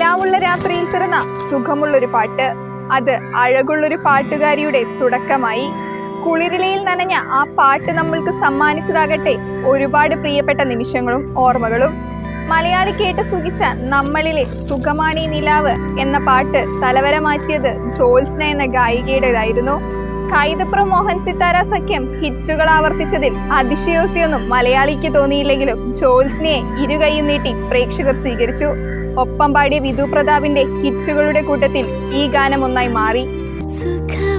നിലാവുള്ള രാത്രിയിൽ പിറന്ന സുഖമുള്ളൊരു പാട്ട്. അത് അഴകുള്ളൊരു പാട്ടുകാരിയുടെ തുടക്കമായി. കുളിരിലയിൽ നനഞ്ഞ ആ പാട്ട് നമ്മൾക്ക് സമ്മാനിച്ചതാകട്ടെ ഒരുപാട് പ്രിയപ്പെട്ട നിമിഷങ്ങളും ഓർമ്മകളും. മലയാളി കേട്ട് സുഖിച്ച നമ്മളിലെ സുഖമാണി നിലാവ് എന്ന പാട്ട് തലവര മാറ്റിയത് ജോത്സ്ന എന്ന ഗായികയുടേതായിരുന്നു. കൈതപ്ര മോഹൻ സിത്താര സഖ്യം ഹിറ്റുകൾ ആവർത്തിച്ചതിൽ അതിശയോക്തിയൊന്നും മലയാളിക്ക് തോന്നിയില്ലെങ്കിലും ജോത്സ്നയെ ഇരുകൈയും നീട്ടി പ്രേക്ഷകർ സ്വീകരിച്ചു. ഒപ്പം പാടിയ വിധു പ്രതാപിന്റെ ഹിറ്റുകളുടെ കൂട്ടത്തിൽ ഈ ഗാനം ഒന്നായി മാറി. സുഖമാണീ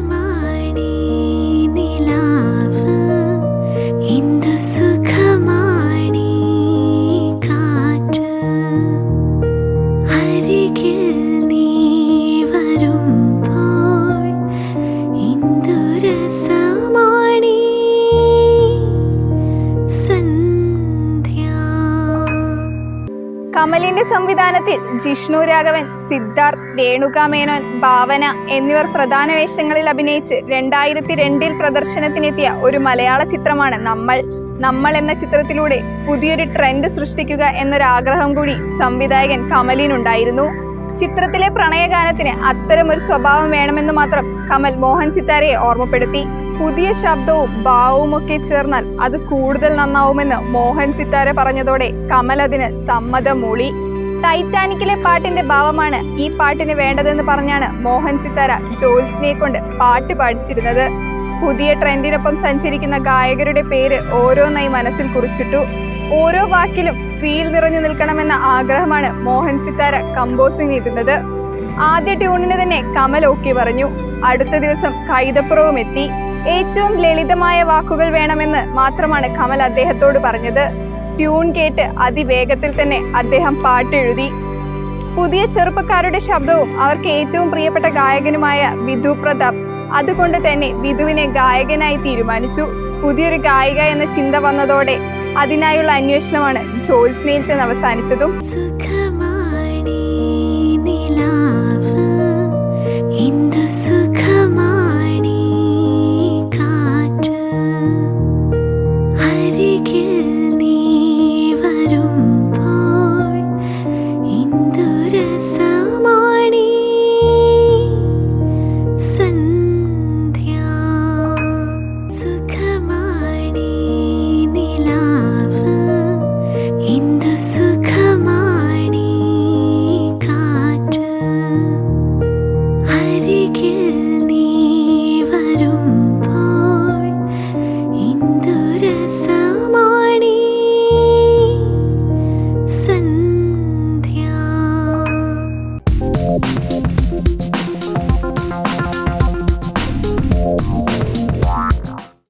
കമലിന്റെ സംവിധാനത്തിൽ ജിഷ്ണു രാഘവൻ സിദ്ധാർത്ഥ് രേണുക മേനോൻ ഭാവന എന്നിവർ പ്രധാന വേഷങ്ങളിൽ അഭിനയിച്ച് രണ്ടായിരത്തി രണ്ടിൽ പ്രദർശനത്തിനെത്തിയ ഒരു മലയാള ചിത്രമാണ് നമ്മൾ. നമ്മൾ എന്ന ചിത്രത്തിലൂടെ പുതിയൊരു ട്രെൻഡ് സൃഷ്ടിക്കുക എന്നൊരാഗ്രഹം കൂടി സംവിധായകൻ കമലിനുണ്ടായിരുന്നു. ചിത്രത്തിലെ പ്രണയഗാനത്തിന് അത്തരമൊരു സ്വഭാവം വേണമെന്ന് മാത്രം കമൽ മോഹൻ സിത്താരയെ ഓർമ്മപ്പെടുത്തി. പുതിയ ശബ്ദവും ഭാവവും ഒക്കെ ചേർന്നാൽ അത് കൂടുതൽ നന്നാവുമെന്ന് മോഹൻ സിത്താര പറഞ്ഞതോടെ കമൽ അതിന് സമ്മതം മൂളി ടൈറ്റാനിക്കിലെ പാട്ടിന്റെ ഭാവമാണ് ഈ പാട്ടിന് വേണ്ടതെന്ന് പറഞ്ഞാണ് മോഹൻ സിത്താര ജോൽസിനെ കൊണ്ട് പാട്ട് പാടിച്ചിരുന്നത്. പുതിയ ട്രെൻഡിനൊപ്പം സഞ്ചരിക്കുന്ന ഗായകരുടെ പേര് ഓരോന്നായി മനസ്സിൽ കുറിച്ചിട്ടു. ഓരോ വാക്കിലും ഫീൽ നിറഞ്ഞു നിൽക്കണമെന്ന ആഗ്രഹമാണ് മോഹൻ സിത്താര കമ്പോസിംഗ് ചെയ്തിരുന്നത്. ആദ്യ ട്യൂണിന് തന്നെ കമൽ ഓക്കെ പറഞ്ഞു. അടുത്ത ദിവസം കൈതപ്പുറവും എത്തി. ഏറ്റവും ലളിതമായ വാക്കുകൾ വേണമെന്ന് മാത്രമാണ് കമൽ അദ്ദേഹത്തോട് പറഞ്ഞത്. ട്യൂൺ കേട്ട് അതിവേഗത്തിൽ തന്നെ അദ്ദേഹം പാട്ടെഴുതി. പുതിയ ചെറുപ്പക്കാരുടെ ശബ്ദവും അവർക്ക് ഏറ്റവും പ്രിയപ്പെട്ട ഗായകനുമായ വിധു പ്രതാപ് അതുകൊണ്ട് തന്നെ വിധുവിനെ ഗായകനായി തീരുമാനിച്ചു. പുതിയൊരു ഗായിക എന്ന ചിന്ത വന്നതോടെ അതിനായുള്ള അന്വേഷണമാണ് ജോൽസ്നേഹിച്ചെന്ന് ചെന്ന് അവസാനിച്ചതും